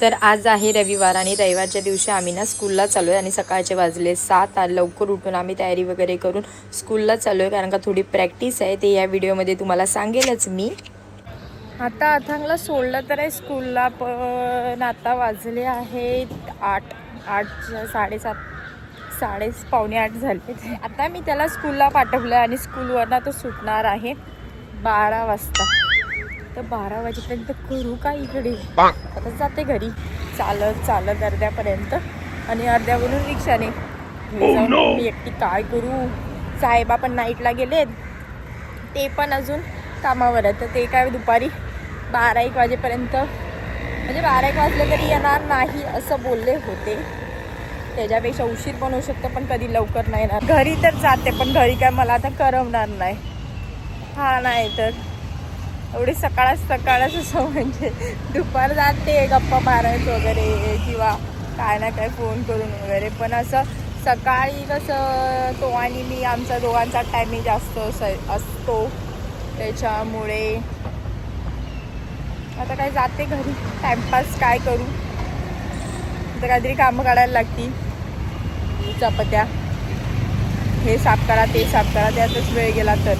तर आज आहे रविवार आणि रविवारच्या दिवशी आम्ही ना स्कूलला चाललो आहे आणि सकाळचे वाजले सात. लवकर उठून आम्ही तयारी वगैरे करून स्कूलला चाललो आहे कारण का थोडी प्रॅक्टिस आहे. ते या व्हिडिओमध्ये तुम्हाला सांगेलच मी. आता अथांगला सोडलं तर आहे स्कूलला पण आता वाजले आहेत आठ आठ साडेसात साडे पावणे आठ झाले. आता मी त्याला स्कूलला पाठवलं आणि स्कूलवरनं तो सुटणार आहे बारा वाजता. तर बारा वाजेपर्यंत करू का इकडे? आता जाते घरी. चालत चालत अर्ध्यापर्यंत आणि अर्ध्यावरून रिक्षाने. जाऊन मी एकटी काय करू? साहेबा पण नाईटला गेलेत. ते पण अजून कामावर आहे. तर ते काय दुपारी बारा एक वाजेपर्यंत. म्हणजे बारा एक वाजले तरी येणार नाही असं बोलले होते. त्याच्यापेक्षा उशीर पण होऊ शकतो पण कधी लवकर नाही येणार. घरी तर जाते पण घरी काय मला आता करमणार नाही. हा नाही तर. एवढी सकाळच सकाळच असं म्हणजे दुपार जाते गप्पा मारायचं वगैरे किंवा काय ना काय फोन करून वगैरे. पण असं सकाळी कसं तो आणि मी आमचा दोघांचा टायमिंग जास्त असं असतो. त्याच्यामुळे आता काय जाते घरी. टाइमपास काय करू? तर काहीतरी कामं काढायला लागतील. चपात्या. हे साफ करा ते साफ करा. त्यातच वेळ गेला तर.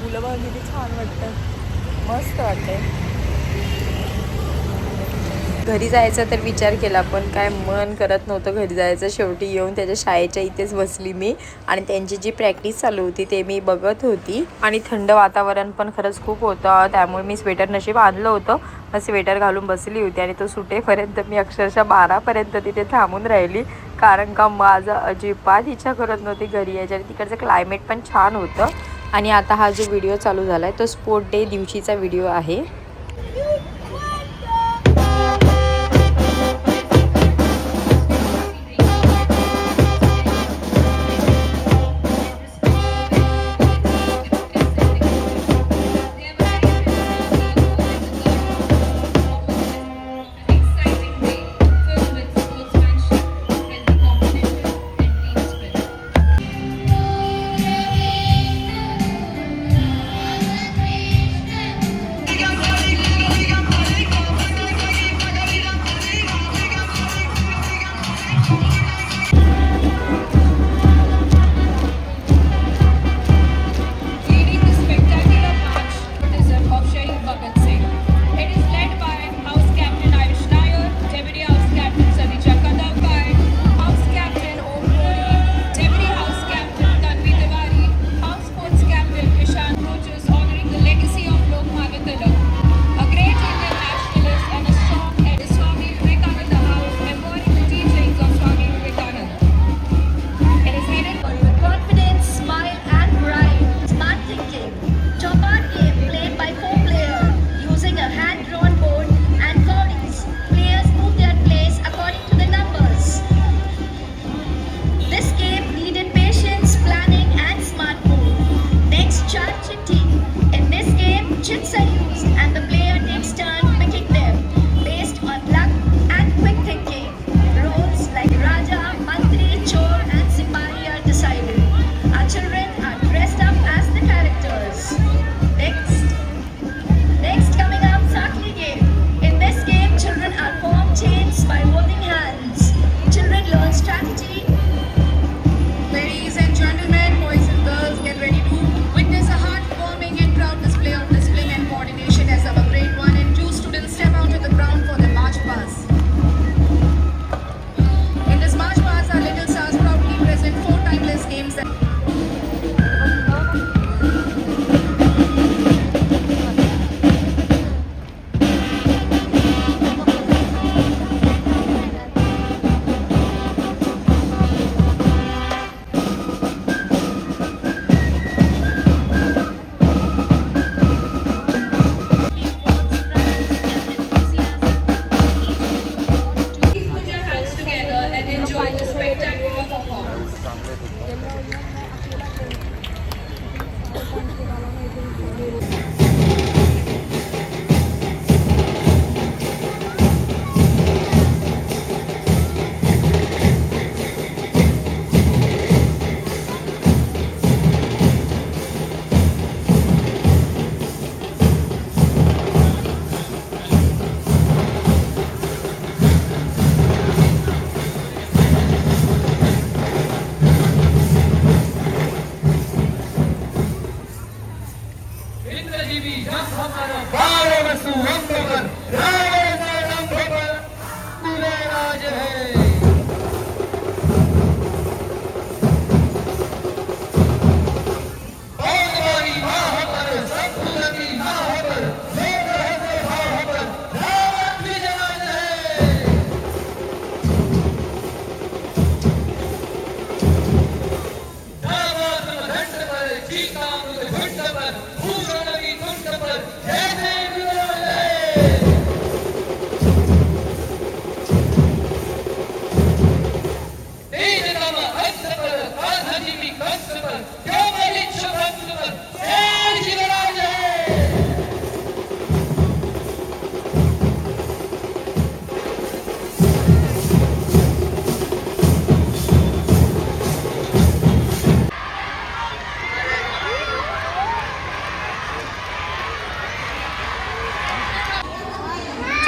फुलं बघ किती छान वाटतं. मस्त वाटतंय. घरी जायचा तर विचार केला पण काय मन करत नव्हतं घरी जायचं. शेवटी येऊन त्याच्या शाळेच्या इथेच बसली मी आणि त्यांची जी प्रॅक्टिस चालू होती ते मी बघत होती. आणि थंड वातावरण पण खरंच खूप होतं. त्यामुळे मी स्वेटर नशीब आणलं होतं. मग स्वेटर घालून बसली होती आणि तो सुटेपर्यंत मी अक्षरशः बारापर्यंत तिथे थांबून राहिली. कारण का माझं अजिबात इच्छा करत नव्हती घरी यायची आणि तिकडचं क्लायमेट पण छान होतं. आणि आता हा जो व्हिडिओ चालू झाला आहे तो स्पोर्ट डे दिवशीचा व्हिडिओ आहे.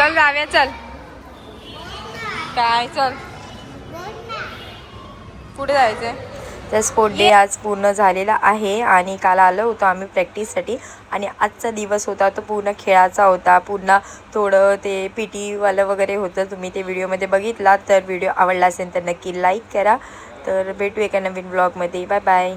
चल जाऊया चल. काय चल. कुठे जायचंय? तर स्पोर्ट डे आज पूर्ण झालेला आहे आणि काल आलो होतो आम्ही प्रॅक्टिससाठी आणि आजचा दिवस होता तो पूर्ण खेळाचा होता. पूर्ण थोडं ते पी टीवालं वगैरे होतं. तुम्ही ते व्हिडिओमध्ये बघितला तर व्हिडिओ आवडला असेल तर नक्की लाईक करा. तर भेटू एका नवीन ब्लॉगमध्ये बाय बाय